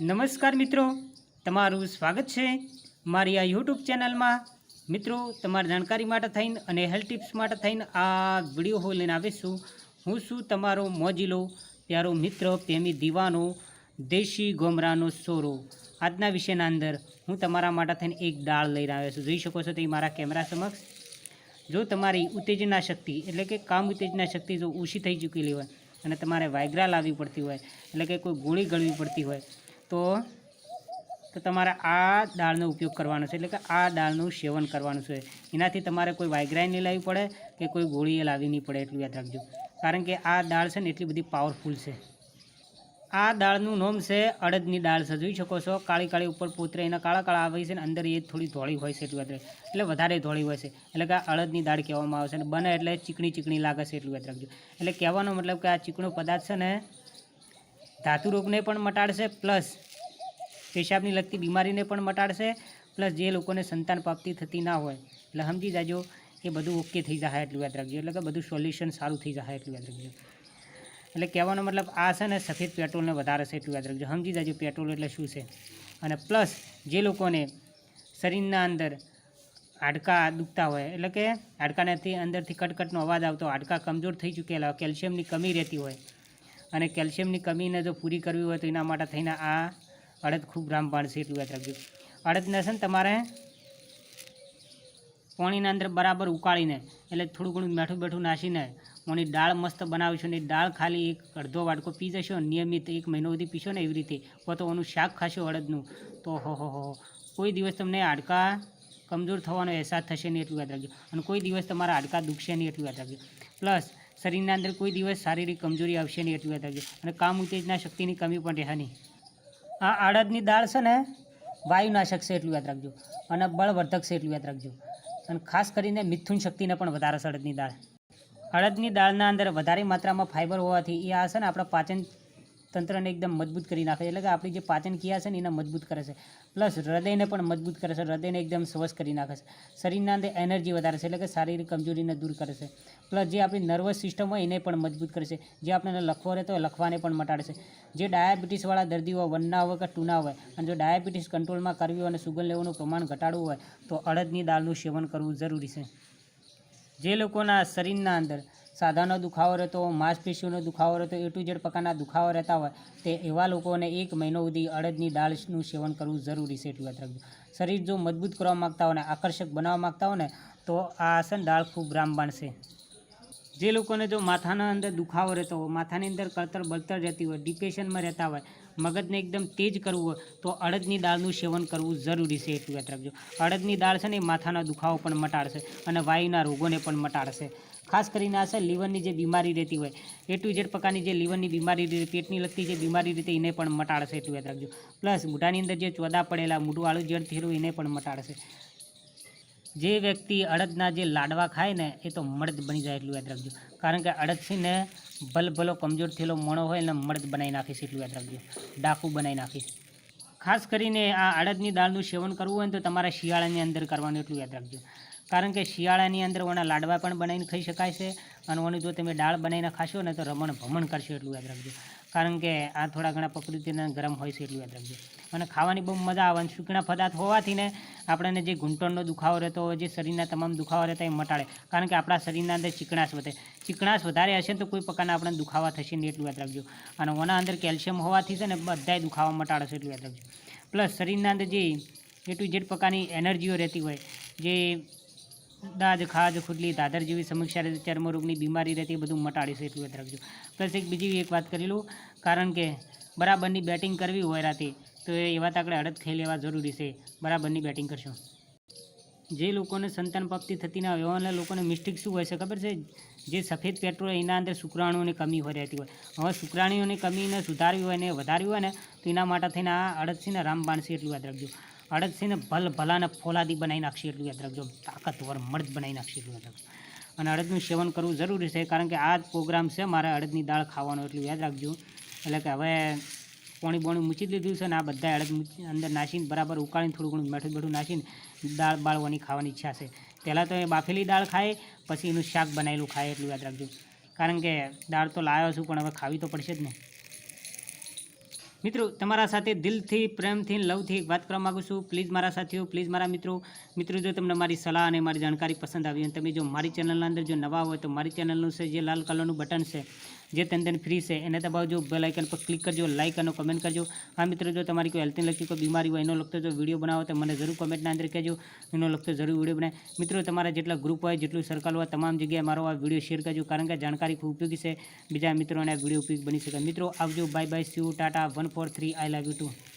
નમસ્કાર મિત્રો, તમારું સ્વાગત છે મારી આ યુટ્યુબ ચેનલમાં. મિત્રો, તમારી જાણકારી માટે થઈને અને હેલ્થ ટિપ્સ માટે થઈને આ વીડિયો હું લઈને આવીશું હું છું તમારો મોજીલો, પ્યારો મિત્ર, પ્રેમી દીવાનો, દેશી ગોમરાનો સોરો. આજના વિષયના અંદર હું તમારા માટે થઈને એક દાળ લઈને આવ્યો છું. જોઈ શકો છો તે મારા કેમેરા સમક્ષ. જો તમારી ઉત્તેજના શક્તિ, એટલે કે કામ ઉત્તેજના શક્તિ જો ઓછી થઈ ચૂકેલી હોય અને તમારે વાયગ્રા લાવવી પડતી હોય, એટલે કે કોઈ ગોળી ગળવી પડતી હોય તો તો તમારે આ દાળનો ઉપયોગ કરવાનો છે, એટલે કે આ દાળનું સેવન કરવાનું છે. એનાથી તમારે કોઈ વાયગ્રાય નહીં લાવવી પડે કે કોઈ ગોળી લાવી નહીં પડે, એટલું યાદ રાખજો. કારણ કે આ દાળ છે ને એટલી બધી પાવરફુલ છે. આ દાળનું નામ છે અડદની દાળ છે. જોઈ શકો છો, કાળી કાળી ઉપર પોતરે એના કાળા કાળા આવે છે ને, અંદર એ થોડી ધોળી હોય છે, એટલું યાદ રાખજો. એટલે વધારે ધોળી હોય છે. એટલે કે આ અડદની દાળ કહેવામાં આવે છે અને બને એટલે ચીકણી ચીકણી લાગે છે, એટલું યાદ રાખજો. એટલે કહેવાનો મતલબ કે આ ચીકણો પદાર્થ છે ને ધાતુ રોગને પણ મટાડશે, પ્લસ પેશાબની લગતી બીમારીને પણ મટાડશે, પ્લસ જે લોકોને સંતાન પ્રાપ્તિ થતી ના હોય. એટલે સમજી જાજો, એ બધું ઓકે થઈ જાય એટલું યાદ રાખજો. એટલે કે બધું સોલ્યુશન સારું થઈ જાય એટલું યાદ રાખજો. એટલે કહેવાનો મતલબ આ છે ને, સફેદ પેટ્રોલને વધારે છે એટલું યાદ રાખજો. સમજી જાજો પેટ્રોલ એટલે શું છે? અને પ્લસ જે લોકોને શરીરના અંદર હાડકા દુખતા હોય, એટલે કે હાડકાનાથી અંદરથી કટકટનો અવાજ આવતો હાડકા કમજોર થઈ ચૂકેલા કેલ્શિયમની કમી રહેતી હોય અને કેલ્શિયમની કમીને જો પૂરી કરવી હોય તો એના માટે થઈને આ અડદ ખૂબ રામ પાડશે એટલું યાદ રાખજો. અડદને છે ને તમારે પાણીના અંદર બરાબર ઉકાળીને, એટલે થોડું ઘણું મેઠું બેઠું નાખીને મોની દાળ મસ્ત બનાવીશું ને દાળ ખાલી એક અડધો વાટકો પી જશો, નિયમિત એક મહિનો સુધી પીશો ને એવી રીતે. તો ઓનું શાક ખાશો અડદનું, તો હો હો હો. કોઈ દિવસ તમને હાડકા કમજોર થવાનો અહેસાસ થશે નહીં, એટલું યાદ રાખજો. અને કોઈ દિવસ તમારા હાડકા દુખશે નહીં, એટલું યાદ રાખજો. પ્લસ શરીરના અંદર કોઈ દિવસ શારીરિક કમજોરી આવશે નહીં એટલું યાદ અને કામ ઉત્તેજના શક્તિની કમી પણ રહે નહીં આ અડદની દાળ છે ને, વાયુનાશક છે એટલું યાદ રાખજો. અને બળવર્ધક છે એટલું યાદ રાખજો. અને ખાસ કરીને મિથુન શક્તિને પણ વધારે અડદની દાળ. અડદની દાળના અંદર વધારે માત્રામાં ફાઇબર હોવાથી એ આ છે ને, આપણા પાચન તંત્રને એકદમ મજબૂત કરી નાખે એટલે કે આપણી જે પાચન ક્રિયા છે ને એને મજબૂત કરે છે. પ્લસ હૃદયને પણ મજબૂત કરે છે. હૃદયને એકદમ સ્વસ્થ કરી નાખે છે. શરીરના અંદર એનર્જી વધારે છે. એટલે કે શારીરિક કમજોરીને દૂર કરે છે. પ્લસ જે આપણી નર્વસ સિસ્ટમ હોય એને પણ મજબૂત કરે છે. જે આપણને લખવો રહેતો હોય લખવાને પણ મટાડે છે. જે ડાયાબિટીસવાળા દર્દીઓ વનના હોય કે ટૂના હોય, અને જો ડાયાબિટીસ કંટ્રોલમાં કરવી અને સુગર લેવલનું પ્રમાણ ઘટાડવું હોય, તો અડદની દાળનું સેવન કરવું જરૂરી છે. જે લોકોના શરીરના અંદર સાધાનો દુખાવો રહેતો માંસપેશીઓનો દુખાવો રહેતો એ ટુ ઝેડ પ્રકારના દુખાવો રહેતા હોય, તે એવા લોકોને એક મહિનો સુધી અડદની દાળનું સેવન કરવું જરૂરી છે એટલું યાદ રાખજો. શરીર જો મજબૂત કરવા માગતા હોય ને આકર્ષક બનાવવા માગતા હોય ને, તો આ આસન દાળ ખૂબ રામબાણ છે. જે લોકોને જો માથાના અંદર દુખાવો રહેતો હોય, માથાની અંદર કળતર બળતર રહેતી હોય, ડિપ્રેશનમાં રહેતા હોય, મગજને એકદમ તેજ કરવું હોય, તો અડદની દાળનું સેવન કરવું જરૂરી છે. એટલું યાદ રાખજો. અડદની દાળ છે ને, એ માથાના દુખાવો પણ મટાડશે અને વાયુના રોગોને પણ મટાડશે. ખાસ કરીને આ છે, લીવરની જે બીમારી રહેતી હોય, એ ટુ ઝેડ પ્રકારની જે લીવરની બીમારી પેટની લગતી જે બીમારી રહેતી એને પણ મટાડશે. એટલું યાદ રાખજો. પ્લસ મોઢાની અંદર જે ચોદા પડેલા મોઢું આળું જળ થયેલું એને પણ મટાડશે. જે વ્યક્તિ અડદના જે લાડવા ખાય ને, એ તો મળદ બની જાય એટલું યાદ રાખજો. કારણ કે અડદથી ને ભલભલો કમજોર થયેલો મણો હોય એને મળદ બનાવી નાખીશ એટલું યાદ રાખજો. ડાકુ બનાવી નાખીશ ખાસ કરીને આ અડદની દાળનું સેવન કરવું હોય ને, તો તમારે શિયાળાની અંદર કરવાનું એટલું યાદ રાખજો. કારણ કે શિયાળાની અંદર ઓના લાડવા પણ બનાવીને ખાઈ શકાય છે, અને ઓની જો તમે દાળ બનાવીને ખાશો ને, તો રમણ ભમણ કરશો એટલું યાદ રાખજો. કારણ કે આ થોડા ઘણા પ્રકૃતિના ગરમ હોય છે એટલું યાદ રાખજો. અને ખાવાની બહુ મજા આવે અને સૂકણા પદાર્થ હોવાથી ને આપણને જે ઘૂંટણનો દુખાવો રહેતો હોય, જે શરીરના તમામ દુખાવા રહેતા એ મટાડે. કારણ કે આપણા શરીરના અંદર ચીકણાશ વધે. ચીકણાશ વધારે હશે તો કોઈ પ્રકારના આપણને દુખાવા થશે ને એટલું યાદ રાખજો. અને ઓના અંદર કેલ્શિયમ હોવાથી છે ને બધાય દુખાવા મટાડે એટલું યાદ રાખજો. પ્લસ શરીરના અંદર જે એ ટુ જેડ પ્રકારની એનર્જીઓ રહેતી હોય, જે દાજ, ખાજ ખુડલી દાદર જેવી સમસ્યા રહેતી, ચર્મરોગની બીમારી રહેતી એ બધું મટાડીશું એટલું યાદ રાખજો. પ્લસ એક બીજી એક વાત કરી લઉં. કારણ કે બરાબરની બેટિંગ કરવી હોય રાતે તો એ એવા તાકડે અડદ ખાઈ લેવા જરૂરી છે. બરાબરની બેટિંગ કરશો. જે લોકોને સંતાન પ્રાપ્તિ થતી ના હોય, એવાના લોકોને મિસ્ટેક શું હોય છે ખબર છે? જે સફેદ પેટ્રોલ એના અંદર શુક્રાણુઓની કમી હોય રહેતી હોય. હવે શુક્રાણુઓની કમીને સુધારવી હોય ને વધારવી હોય ને, તો એના માટે થઈને આ અડદસીને રામબાણસી એટલું યાદ રાખજો. અડદ છે ભલ ભલાને ફોલાદી બનાવી નાખશે એટલું યાદ રાખજો. તાકતવર મર્દ બનાવી નાખશે એટલું યાદ રાખજો. અને અડદનું સેવન કરવું જરૂરી છે, કારણ કે આ પ્રોગ્રામ છે, મારે અડદની દાળ ખાવાનો એટલું યાદ રાખજો. એટલે કે હવે પોણી બોણી મૂકી દીધું છે ને આ બધા અડદ અંદર નાસીને બરાબર ઉકાળીને થોડું ઘણું મેઠું બેઠું નાખીને દાળ બાળવાની ખાવાની ઈચ્છા છે. પહેલાં તો એ બાફેલી દાળ ખાય, પછી એનું શાક બનાવેલું ખાય, એટલું યાદ રાખજો. કારણ કે દાળ તો લાવ્યો છું, પણ હવે ખાવી તો પડશે જ ને. મિત્રો, તમારા સાથે દિલથી, પ્રેમથી લવથી વાત કરવા માગું છું. પ્લીઝ મારા સાથીઓ, પ્લીઝ મારા મિત્રો. મિત્રો, જો તમને મારી સલાહ અને મારી જાણકારી પસંદ આવી અને તમે જો મારી ચેનલના અંદર જો નવા હોય તો મારી ચેનલનું છે, જે લાલ કલરનું બટન છે જે તંદન ફ્રી છે, એને દબાવજો બેલ પર ક્લિક કરજો લાઇક અને કમેન્ટ કરજો. હા મિત્રો, જો તમારી કોઈ હેલ્થને લગતી કોઈ બીમારી હોય, એનો લગતો જો વીડિયો બનાવો, તો મને જરૂર કમેન્ટના અંદર કહેજો. એનો લગતો જરૂર વીડિયો બનાવે મિત્રો, તમારા જેટલા ગ્રુપ હોય, જેટલું સર્કલ હોય, તમામ જગ્યાએ મારો આ વીડિયો શેર કરજો, કારણ કે જાણકારી ખૂબ ઉપયોગી છે. બીજા મિત્રોને આ વીડિયો ઉપયોગી બની શકે. મિત્રો, આવજો. Bye bye see you tata one four three I love you too